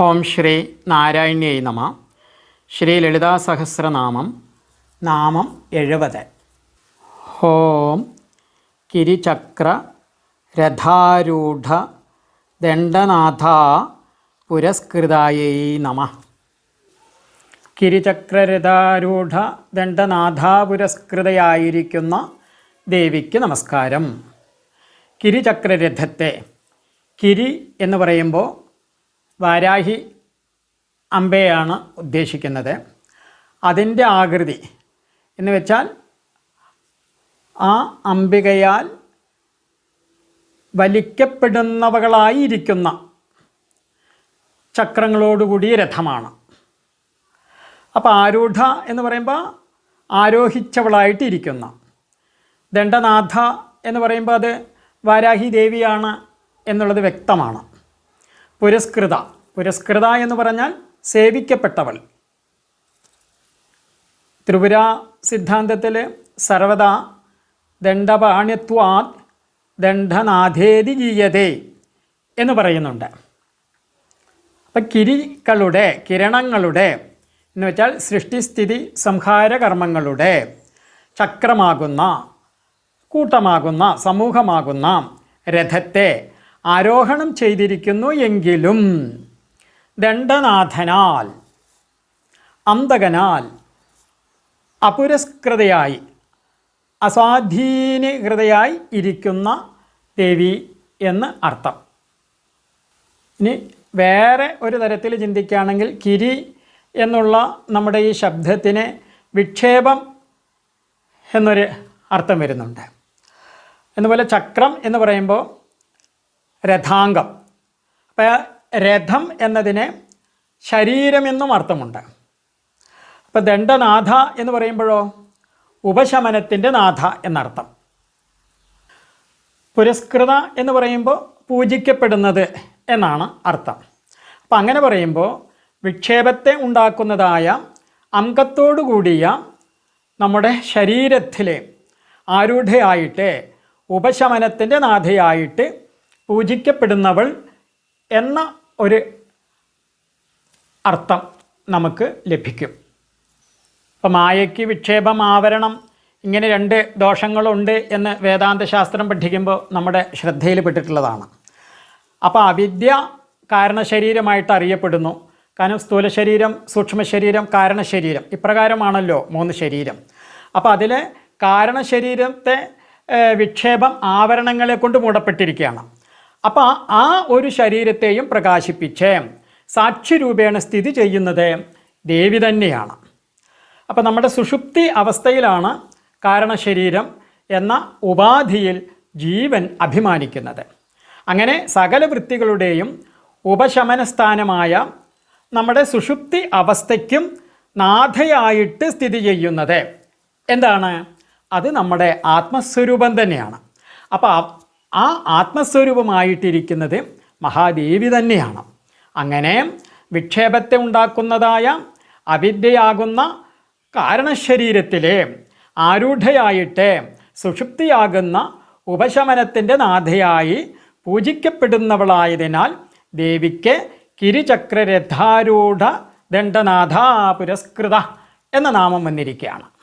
ഓം ശ്രീ നാരായണ്യൈ നമ. ശ്രീ ലളിതാ സഹസ്രനാമം. നാമം എഴുപത്. ഓം കിരിചക്ര രഥാരൂഢ ദണ്ഡനാഥ പുരസ്കൃതായൈ നമ. കിരിചക്രരഥാരൂഢ ദണ്ഡനാഥ പുരസ്കൃതയായിരിക്കുന്ന ദേവിക്ക് നമസ്കാരം. കിരിചക്രരഥത്തെ കിരി എന്ന് പറയുമ്പോൾ വാരാഹി അമ്പയാണ് ഉദ്ദേശിക്കുന്നത്. അതിന്റെ ആകൃതി എന്ന് വെച്ചാൽ ആ അംബികയാൽ വലിക്കപ്പെടുന്നവകളായിരിക്കുന്ന ചക്രങ്ങളോടുകൂടിയ രഥമാണ്. അപ്പോൾ ആരൂഢ എന്ന് പറയുമ്പോൾ ആരോഹിച്ചവളായിട്ട് ഇരിക്കുന്ന ദണ്ഡനാഥ എന്ന് പറയുമ്പോൾ അത് വാരാഹി ദേവിയാണ് എന്നുള്ളത് വ്യക്തമാണ്. പുരസ്കൃത. പുരസ്കൃത എന്ന് പറഞ്ഞാൽ സേവിക്കപ്പെട്ടവൾ. ത്രിപുര സിദ്ധാന്തത്തിൽ സർവദാ ദണ്ഡപാണ്യത്വാത് ദണ്ഡനാഥേതി ജീയതേ എന്ന് പറയുന്നുണ്ട്. അപ്പം കിരികളുടെ കിരണങ്ങളുടെ എന്ന് വെച്ചാൽ സൃഷ്ടിസ്ഥിതി സംഹാര കർമ്മങ്ങളുടെ ചക്രമാകുന്ന കൂട്ടമാകുന്ന സമൂഹമാകുന്ന രഥത്തെ ആരോഹണം ചെയ്തിരിക്കുന്നു എങ്കിലും ദണ്ഡനാഥനാൽ അന്തകനാൽ അപുരസ്കൃതയായി അസ്വാധീനകൃതയായി ഇരിക്കുന്ന ദേവി എന്ന് അർത്ഥം. ഇനി വേറെ ഒരു തരത്തിൽ ചിന്തിക്കുകയാണെങ്കിൽ കിരി എന്നുള്ള നമ്മുടെ ഈ ശബ്ദത്തിന് വിക്ഷേപം എന്നൊരു അർത്ഥം വരുന്നുണ്ട്. എന്നുപോലെ ചക്രം എന്ന് പറയുമ്പോൾ രഥാംഗം. അപ്പോൾ രഥം എന്നതിന് ശരീരമെന്നും അർത്ഥമുണ്ട്. അപ്പോൾ ദണ്ഡനാഥ എന്ന് പറയുമ്പോഴോ? ഉപശമനത്തിന്റെ നാഥ എന്നർത്ഥം. പുരസ്കൃത എന്ന് പറയുമ്പോൾ പൂജിക്കപ്പെടുന്നത് എന്നാണ് അർത്ഥം. അപ്പം അങ്ങനെ പറയുമ്പോൾ വിക്ഷേപത്തെ ഉണ്ടാക്കുന്നതായ അംഗത്തോടു കൂടിയ നമ്മുടെ ശരീരത്തിലെ ആരൂഢയായിട്ട് ഉപശമനത്തിന്റെ നാഥയായിട്ട് പൂജിക്കപ്പെടുന്നവൾ എന്ന ഒരു അർത്ഥം നമുക്ക് ലഭിക്കും. ഇപ്പം മായയ്ക്ക് വിക്ഷേപം ആവരണം ഇങ്ങനെ രണ്ട് ദോഷങ്ങളുണ്ട് എന്ന് വേദാന്ത ശാസ്ത്രം പഠിക്കുമ്പോൾ നമ്മുടെ ശ്രദ്ധയിൽപ്പെട്ടിട്ടുള്ളതാണ് അപ്പോൾ അവിദ്യ കാരണശരീരമായിട്ട് അറിയപ്പെടുന്നു. കാരണം സ്ഥൂല ശരീരം സൂക്ഷ്മ ശരീരം കാരണശരീരം ഇപ്രകാരമാണല്ലോ മൂന്ന് ശരീരം. അപ്പോൾ അതിൽ കാരണശരീരത്തെ വിക്ഷേപം ആവരണങ്ങളെ കൊണ്ട് മൂടപ്പെട്ടിരിക്കുകയാണ്. അപ്പോൾ ആ ഒരു ശരീരത്തെയും പ്രകാശിപ്പിച്ച് സാക്ഷി രൂപേണ സ്ഥിതി ചെയ്യുന്നത് ദേവി തന്നെയാണ്. അപ്പോൾ നമ്മുടെ സുഷുപ്തി അവസ്ഥയിലാണ് കാരണശരീരം എന്ന ഉപാധിയിൽ ജീവൻ അഭിമാനിക്കുന്നത്. അങ്ങനെ സകല വൃത്തികളുടെയും ഉപശമനസ്ഥാനമായ നമ്മുടെ സുഷുപ്തി അവസ്ഥയ്ക്കും നാഥയായിട്ട് സ്ഥിതി ചെയ്യുന്നത് എന്താണ്? അത് നമ്മുടെ ആത്മസ്വരൂപം തന്നെയാണ്. അപ്പോൾ ആ ആത്മസ്വരൂപമായിട്ടിരിക്കുന്നത് മഹാദേവി തന്നെയാണ്. അങ്ങനെ വിക്ഷേപത്തെ ഉണ്ടാക്കുന്നതായ അവിദ്യയാകുന്ന കാരണശരീരത്തിലെ ആരൂഢയായിട്ട് സുഷുപ്തിയാകുന്ന ഉപശമനത്തിന്റെ നാഥയായി പൂജിക്കപ്പെടുന്നവളായതിനാൽ ദേവിക്ക് കിരിചക്രരഥാരൂഢ ദണ്ഡനാഥ പുരസ്കൃത എന്ന നാമം വന്നിരിക്കുകയാണ്.